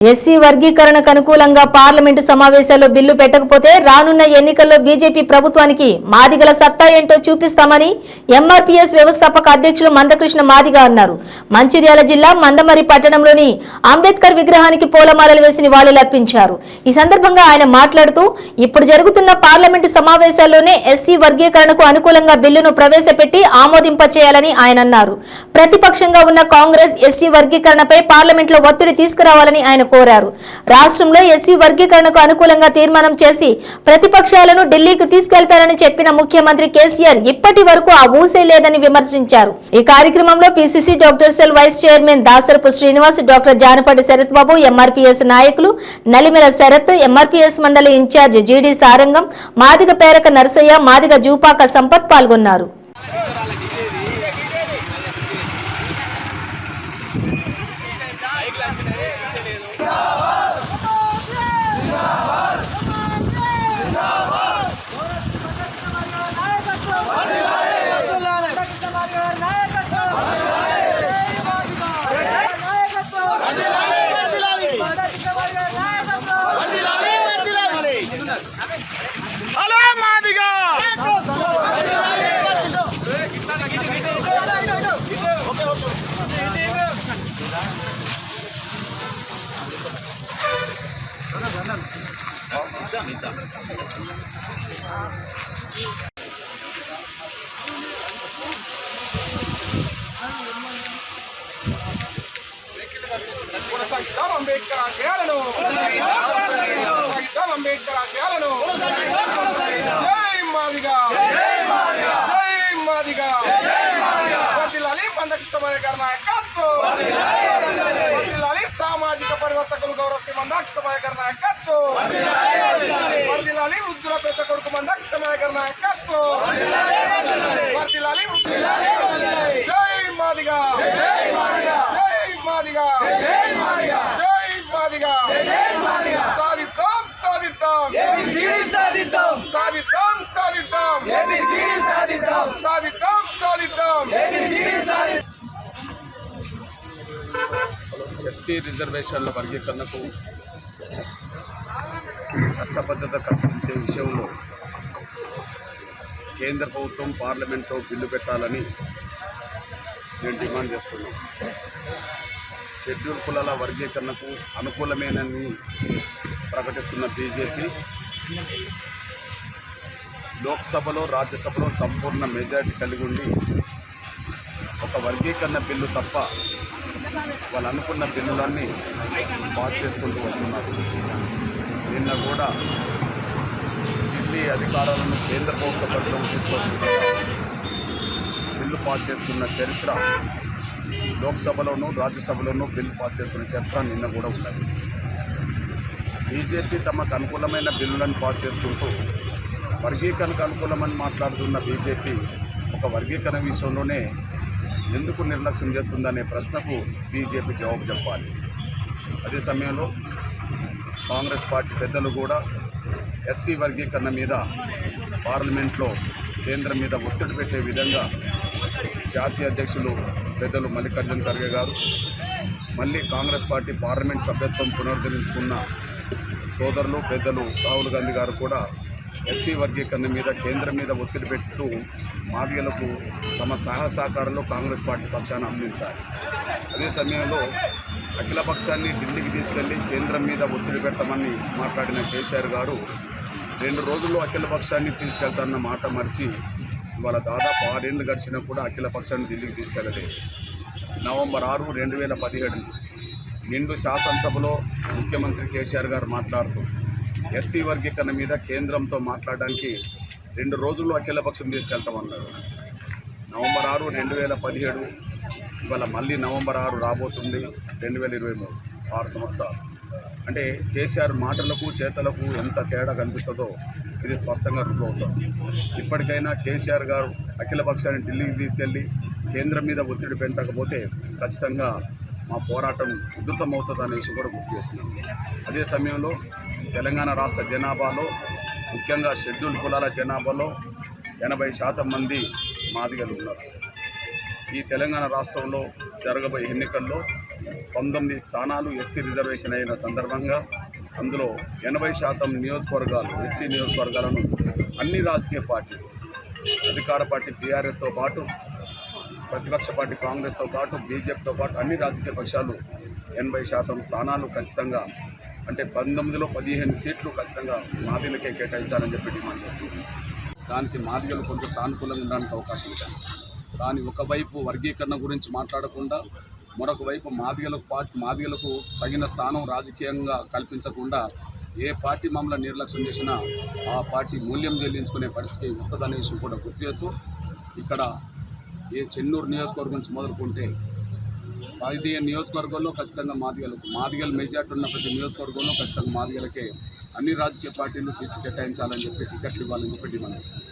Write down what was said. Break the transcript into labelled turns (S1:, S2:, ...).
S1: SC వర్గీకరణకు అనుకూలంగా parliament సమావేశాల్లో బిల్లు పెట్టకపోతే రానున్న ఎన్నికల్లో బీజేపీ ప్రభుత్వానికి మాదిగల సత్తా ఏంటో చూపిస్తామని ఎంఆర్పీఎస్ వ్యవస్థాపక అధ్యక్షులు మందకృష్ణ మాదిగ అన్నారు. మంచిర్యాల జిల్లా మందమరి పట్టణంలోని అంబేద్కర్ విగ్రహానికి పూలమాలలు వేసి నివాళులర్పించారు ఈ సందర్భంగా ఆయన మాట్లాడుతూ ఇప్పుడు జరుగుతున్న పార్లమెంటు సమావేశాల్లోనే ఎస్సీ వర్గీకరణకు అనుకూలంగా బిల్లును ప్రవేశపెట్టి ఆమోదింప చేయాలని ఆయన అన్నారు. ప్రతిపక్షంగా ఉన్న కాంగ్రెస్ ఎస్సీ వర్గీకరణపై పార్లమెంట్లో ఒత్తిడి తీసుకురావాలని ఆయన కోరారు. రాష్ట్రంలో ఎస్సీ వర్గీకరణకు అనుకూలంగా తీర్మానం చేసి ప్రతిపక్షాలను ఢిల్లీకి తీసుకెళ్తారని చెప్పిన ముఖ్యమంత్రి కేసీఆర్ ఇప్పటి వరకు ఆ ఊసే లేదని విమర్శించారు. ఈ కార్యక్రమంలో PCC doctor cell vice chairman Dasarapu Srinivas doctor Janapati Sarath Babu MRPS నాయకులు నలిమిల శరత్ ఎంఆర్పీఎస్ మండలి ఇన్ఛార్జ్ జీడీ సారంగం మాదిగ పేరక నరసయ్య మాదిగ జూపాక సంపత్ పాల్గొన్నారు.
S2: అంబేద్కర్ ఆశయాలను అంబేద్కర్ ఆశయాలను జై మాదిగా జై మాదిగా వర్ధిల్లాలి గారి నాయకత్వం సామాజిక పరివర్తకులు గౌరవ మందాకృష్ణమయ్య గారి నాయకత్వం. వర్ధిల్లాలి వృద్ధుల పెద్ద కొడుకు మందాకృష్ణమయ్య గారి నాయకత్వం. వృద్ధుల- జై మాదిగా. జై మాదిగా. జై మాదిగా. సాధిద్దాం సాధిద్దాం.
S3: సాధిద్దాం.
S2: సాధిద్దాం సాధిద్దాం.
S3: సాధిద్దాం
S4: ఎస్సీ రిజర్వేషన్ల వర్గీకరణకు చట్టబద్ధత కల్పించే విషయంలో కేంద్ర ప్రభుత్వం పార్లమెంట్లో బిల్లు పెట్టాలని నేను డిమాండ్ చేస్తున్నాను. షెడ్యూల్ కులాల వర్గీకరణకు అనుకూలమేనని ప్రకటిస్తున్న బీజేపీ లోక్సభలో రాజ్యసభలో సంపూర్ణ మెజారిటీ కలిగి ఉండి ఒక వర్గీకరణ బిల్లు తప్ప వాళ్ళు అనుకున్న బిల్లులన్నీ పాస్ చేసుకుంటూ వస్తున్నారు. నిన్న కూడా ఢిల్లీ అధికారాలను కేంద్ర ప్రభుత్వ పరిధిలోకి తీసుకొస్తుండగా బిల్లు పాస్ చేసుకున్న చరిత్ర లోక్సభలోనూ రాజ్యసభలోనూ బిల్లు పాస్ చేసుకున్న చరిత్ర నిన్న కూడా ఉన్నది. బీజేపీ తమకు అనుకూలమైన బిల్లులను పాస్ చేసుకుంటూ వర్గీకరణకు అనుకూలమని మాట్లాడుతున్న బీజేపీ ఒక వర్గీకరణ విషయంలోనే ఎందుకు నిర్లక్ష్యం చేస్తుందనే ప్రశ్నకు బీజేపీ జవాబు చెప్పాలి. అదే సమయంలో కాంగ్రెస్ పార్టీ పెద్దలు కూడా ఎస్సీ వర్గీకరణ మీద పార్లమెంట్లో కేంద్రం మీద ఒత్తిడి పెట్టే విధంగా జాతీయ అధ్యక్షులు పెద్దలు మల్లికార్జున ఖర్గే గారు మళ్ళీ కాంగ్రెస్ పార్టీ పార్లమెంట్ సభ్యత్వం పునరుద్ధరించుకున్న సోదరులు పెద్దలు రాహుల్ గాంధీ గారు కూడా ఎస్సీ వర్గీకరణ మీద కేంద్రం మీద ఒత్తిడి పెడుతూ మాదిగలకు తమ సహసహకారంలో కాంగ్రెస్ పార్టీ పక్షాన్ని అందించాలి. అదే సమయంలో అఖిల పక్షాన్ని ఢిల్లీకి తీసుకెళ్ళి కేంద్రం మీద ఒత్తిడి పెట్టమని మాట్లాడిన కేసీఆర్ గారు రెండు రోజుల్లో అఖిల పక్షాన్ని తీసుకెళ్తాన్న మాట మరిచి ఇవాళ దాదాపు ఆరేళ్ళు గడిచినా కూడా అఖిల పక్షాన్ని ఢిల్లీకి తీసుకెళ్ళలేదు నవంబర్ ఆరు రెండు వేల పదిహేడు నిండు శాసనసభలో ముఖ్యమంత్రి కేసీఆర్ గారు మాట్లాడుతూ ఎస్సీ వర్గీకరణ మీద కేంద్రంతో మాట్లాడడానికి రెండు రోజుల్లో అఖిలపక్షం తీసుకెళ్తామన్నారు. నవంబర్ ఆరు రెండు వేల పదిహేడు ఇవాళ మళ్ళీ నవంబర్ ఆరు రాబోతుంది రెండు వేల ఇరవై మూడు ఆరు సంవత్సరాలు. అంటే కేసీఆర్ మాటలకు చేతలకు ఎంత తేడా కనిపిస్తుందో ఇది స్పష్టంగా రుజువవుతుంది. ఇప్పటికైనా కేసీఆర్ గారు అఖిలపక్షాన్ని ఢిల్లీకి తీసుకెళ్ళి కేంద్రం మీద ఒత్తిడి పెంచకపోతే ఖచ్చితంగా మా పోరాటం ఉధృతం అనేసి కూడా గుర్తు చేస్తున్నాం అదే సమయంలో తెలంగాణ రాష్ట్ర జనాభాలో ముఖ్యంగా షెడ్యూల్ కులాల జనాభాలో ఎనభై శాతం మంది మాదిగలు ఉన్నారు. ఈ తెలంగాణ రాష్ట్రంలో జరగబోయే ఎన్నికల్లో పంతొమ్మిది స్థానాలు ఎస్సీ రిజర్వేషన్ అయిన సందర్భంగా అందులో ఎనభై శాతం నియోజకవర్గాలు ఎస్సీ నియోజకవర్గాలను అన్ని రాజకీయ పార్టీలు అధికార పార్టీ టీఆర్ఎస్తో పాటు ప్రతిపక్ష పార్టీ కాంగ్రెస్తో పాటు బీజేపీతో పాటు అన్ని రాజకీయ పక్షాలు ఎనభై శాతం స్థానాలు ఖచ్చితంగా అంటే పంతొమ్మిదిలో పదిహేను సీట్లు ఖచ్చితంగా మాదిలకే కేటాయించాలని చెప్పి డిమాండ్ చేస్తుంది దానికి మాదిగలు కొంత సానుకూలంగా ఉండడానికి అవకాశం ఉంది. కానీ ఒకవైపు వర్గీకరణ గురించి మాట్లాడకుండా మరొక వైపు మాదిగలకు పార్టీ మాదిగలకు తగిన స్థానం రాజకీయంగా కల్పించకుండా ఏ పార్టీ మమ్మల్ని నిర్లక్ష్యం చేసినా ఆ పార్టీ మూల్యం చెల్లించుకునే పరిస్థితి వస్తుందనే విషయం కూడా గుర్తు చేస్తూ ఇక్కడ ఏ చెన్నూరు నియోజకవర్గం నుంచి మొదలుకుంటే పదిహేను నియోజకవర్గంలో ఖచ్చితంగా మాదిగలు మాదిగలు మెజార్టీ ఉన్న ప్రతి నియోజకవర్గంలో ఖచ్చితంగా మాదిగలకే అన్ని రాజకీయ పార్టీలు సీట్లు కేటాయించాలని చెప్పి టికెట్లు ఇవ్వాలని చెప్పి డిమాండ్ చేస్తుంది